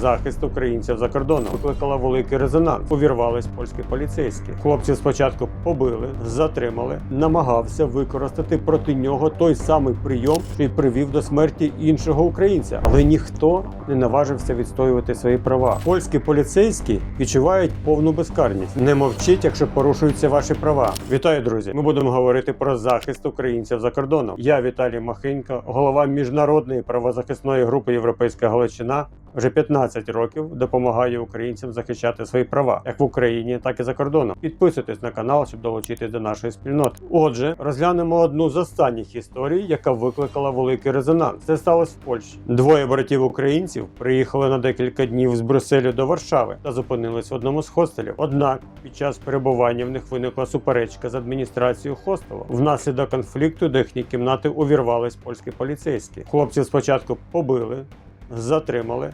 Захист українців за кордоном викликала великий резонанс. Увірвались польські поліцейські. Хлопців спочатку побили, затримали, намагався використати проти нього той самий прийом, що й привів до смерті іншого українця. Але ніхто не наважився відстоювати свої права. Польські поліцейські відчувають повну безкарність. Не мовчіть, якщо порушуються ваші права. Вітаю, друзі! Ми будемо говорити про захист українців за кордоном. Я Віталій Махенько, голова міжнародної правозахисної групи Європейська Галичина. Вже 15 років допомагаю українцям захищати свої права як в Україні, так і за кордоном. Підписуйтесь на канал, щоб долучитись до нашої спільноти. Отже, розглянемо одну з останніх історій, яка викликала великий резонанс. Це сталося в Польщі. Двоє братів українців приїхали на декілька днів з Брюсселю до Варшави та зупинились в одному з хостелів. Однак під час перебування в них виникла суперечка з адміністрацією хостелу. Внаслідок конфлікту до їхньої кімнати увірвались польські поліцейські. Хлопців спочатку побили, затримали,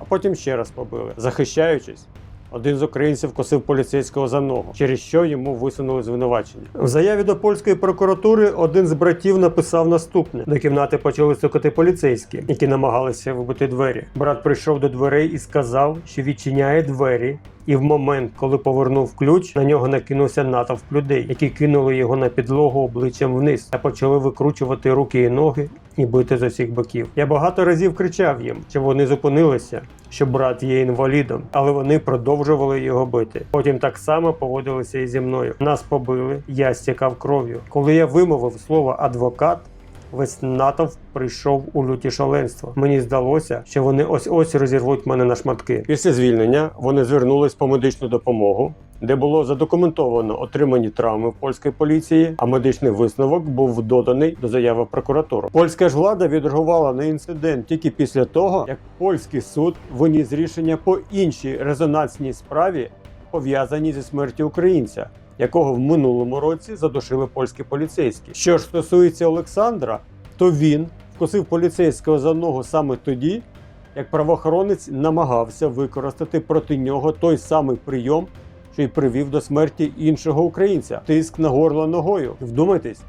а потім ще раз побили. Захищаючись, один з українців косив поліцейського за ногу, через що йому висунули звинувачення. В заяві до польської прокуратури один з братів написав наступне: до кімнати почали стукати поліцейські, які намагалися вибити двері. Брат прийшов до дверей і сказав, що відчиняє двері. І в момент, коли повернув ключ, на нього накинувся натовп людей, які кинули його на підлогу обличчям вниз та почали викручувати руки і ноги і бити з усіх боків. Я багато разів кричав їм, щоб вони зупинилися, що брат є інвалідом, але вони продовжували його бити. Потім так само поводилися і зі мною. Нас побили, я стікав кров'ю. Коли я вимовив слово адвокат. Весь натовп прийшов у люті шаленство. Мені здалося, що вони ось ось розірвуть мене на шматки. Після звільнення вони звернулись по медичну допомогу, де було задокументовано отримані травми в польської поліції, а медичний висновок був доданий до заяви в прокуратуру. Польська ж влада відреагувала на інцидент тільки після того, як польський суд виніс рішення по іншій резонансній справі, пов'язаній зі смертю українця якого в минулому році задушили польські поліцейські. Що ж стосується Олександра, то він вкусив поліцейського за ногу саме тоді, як правоохоронець намагався використати проти нього той самий прийом, що й привів до смерті іншого українця тиск на горло ногою. Вдумайтесь.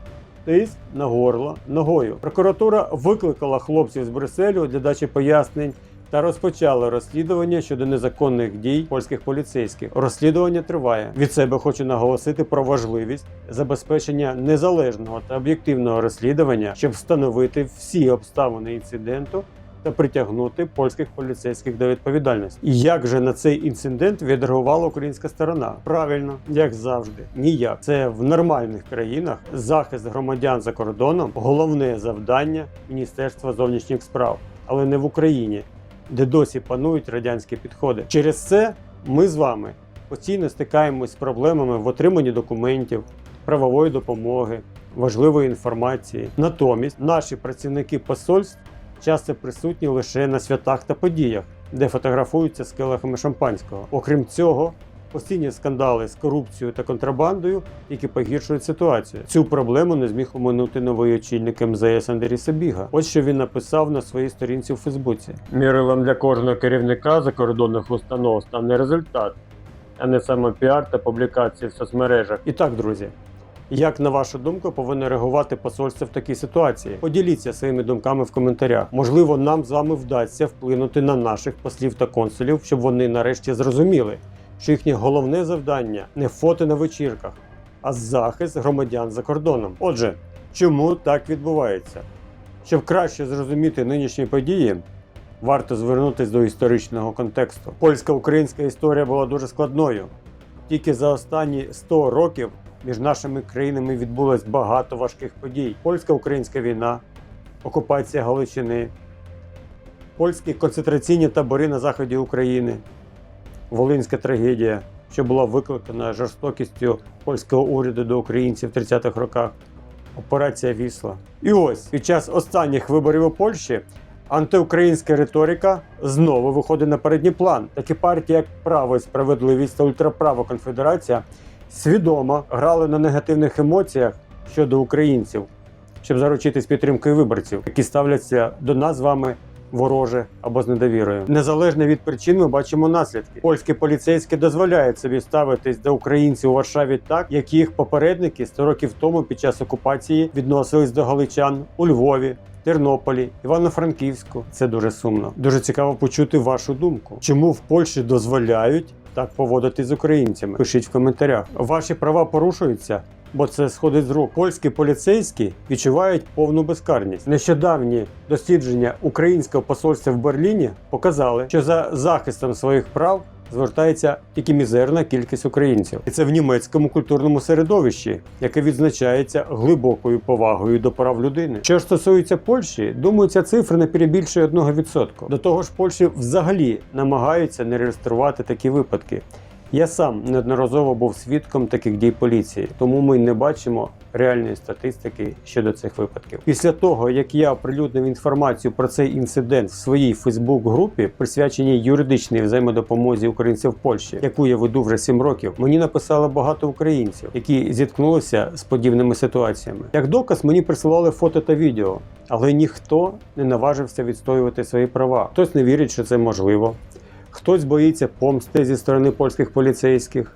Тиск на горло ногою. Прокуратура викликала хлопців з Брюсселю для дачі пояснень та розпочали розслідування щодо незаконних дій польських поліцейських. Розслідування триває. Від себе хочу наголосити про важливість забезпечення незалежного та об'єктивного розслідування, щоб встановити всі обставини інциденту. Та притягнути польських поліцейських до відповідальності. Як же на цей інцидент відреагувала українська сторона? Правильно, як завжди, ніяк. Це в нормальних країнах захист громадян за кордоном головне завдання Міністерства зовнішніх справ, але не в Україні, де досі панують радянські підходи. Через це ми з вами постійно стикаємось з проблемами в отриманні документів, правової допомоги, важливої інформації. Натомість наші працівники посольств часто присутні лише на святах та подіях, де фотографуються з келихами шампанського. Окрім цього. Постійні скандали з корупцією та контрабандою, які погіршують ситуацію. Цю проблему не зміг оминути новий очільник МЗС Андрій Собіга. Ось що він написав на своїй сторінці у Фейсбуці: мірилом для кожного керівника закордонних установ стане результат, а не саме піар та публікації в соцмережах. І так, друзі. Як на вашу думку повинно реагувати посольство в такій ситуації? Поділіться своїми думками в коментарях. Можливо, нам з вами вдасться вплинути на наших послів та консулів, щоб вони нарешті зрозуміли, що їхнє головне завдання не фото на вечірках, а захист громадян за кордоном. Отже, чому так відбувається? Щоб краще зрозуміти нинішні події, варто звернутися до історичного контексту. Польсько-українська історія була дуже складною. Тільки за останні 100 років між нашими країнами відбулось багато важких подій: польсько-українська війна, окупація Галичини, польські концентраційні табори на заході України, Волинська трагедія, що була викликана жорстокістю польського уряду до українців в 30-х роках, операція Вісла. І ось під час останніх виборів у Польщі антиукраїнська риторика знову виходить на передній план. Такі партії, як Право і справедливість та ультраправо конфедерація, свідомо грали на негативних емоціях щодо українців, щоб заручитись підтримкою виборців, які ставляться до нас з вами вороже або з недовірою. Незалежно від причин, ми бачимо наслідки. Польські поліцейські дозволяють собі ставитись до українців у Варшаві так, як їх попередники 100 років тому під час окупації відносились до галичан у Львові, Тернополі, Івано-Франківську. Це дуже сумно. Дуже цікаво почути вашу думку. Чому в Польщі дозволяють так поводити з українцями? Пишіть в коментарях. Ваші права порушуються. Бо це сходить з рук. Польські поліцейські відчувають повну безкарність. Нещодавні дослідження українського посольства в Берліні показали, що за захистом своїх прав звертається тільки мізерна кількість українців, і це в німецькому культурному середовищі, яке відзначається глибокою повагою до прав людини. Що ж стосується Польщі, думаю, ця цифра не перебільшує 1%. До того ж, Польщі взагалі намагаються не реєструвати такі випадки. Я сам неодноразово був свідком таких дій поліції, тому ми не бачимо реальної статистики щодо цих випадків. Після того, як я оприлюднив інформацію про цей інцидент в своїй Фейсбук-групі, присвяченій юридичній взаємодопомозі українців в Польщі, яку я веду вже 7 років, мені написало багато українців, які зіткнулися з подібними ситуаціями. Як доказ мені присилали фото та відео, але ніхто не наважився відстоювати свої права. Хтось не вірить, що це можливо. Хтось боїться помсти зі сторони польських поліцейських,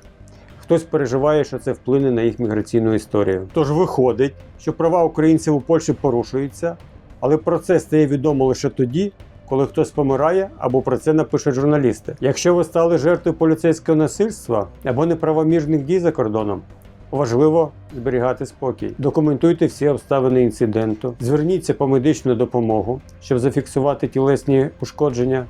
хтось переживає, що це вплине на їх міграційну історію. Тож виходить, що права українців у Польщі порушуються, але про це стає відомо лише тоді, коли хтось помирає або про це напишуть журналісти. Якщо ви стали жертвою поліцейського насильства або неправомірних дій за кордоном. Важливо зберігати спокій. Документуйте всі обставини інциденту, зверніться по медичну допомогу, щоб зафіксувати тілесні ушкодження,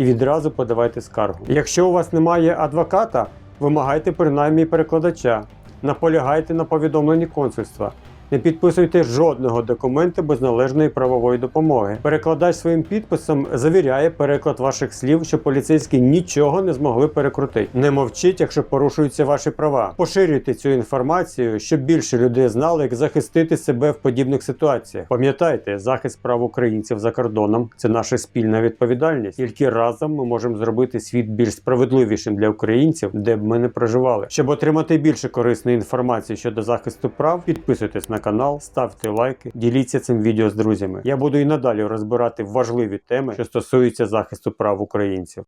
і відразу подавайте скаргу. Якщо у вас немає адвоката, вимагайте принаймні перекладача, наполягайте на повідомленні консульства. Не підписуйте жодного документа без належної правової допомоги. Перекладач своїм підписом завіряє переклад ваших слів, що поліцейські нічого не змогли перекрутити. Не мовчіть, якщо порушуються ваші права. Поширюйте цю інформацію, щоб більше людей знали, як захистити себе в подібних ситуаціях. Пам'ятайте, захист прав українців за кордоном це наша спільна відповідальність. Тільки разом ми можемо зробити світ більш справедливішим для українців, де б ми не проживали. Щоб отримати більше корисної інформації щодо захисту прав, підписуйтесь на канал, ставте лайки, діліться цим відео з друзями. Я буду і надалі розбирати важливі теми, що стосуються захисту прав українців.